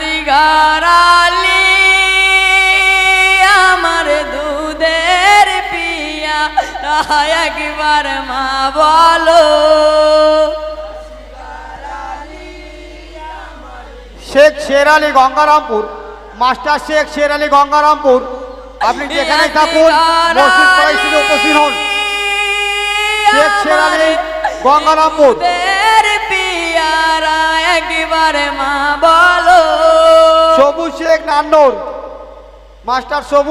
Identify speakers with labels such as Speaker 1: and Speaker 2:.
Speaker 1: সিঙ্গারালি আমার দুধের পিয়ারা একবার মা বলো
Speaker 2: শেখ শের আলী গঙ্গারামপুর মাস্টার শেখ শের আলী গঙ্গারামপুর আপনি যেখানে থাকুন মসজিদ উপস্থিত হন। শেখ শের আলী গঙ্গারামপুর।
Speaker 1: পিয়ারা একবার মা
Speaker 2: শেখ নান্নর মাস্টার সবুজ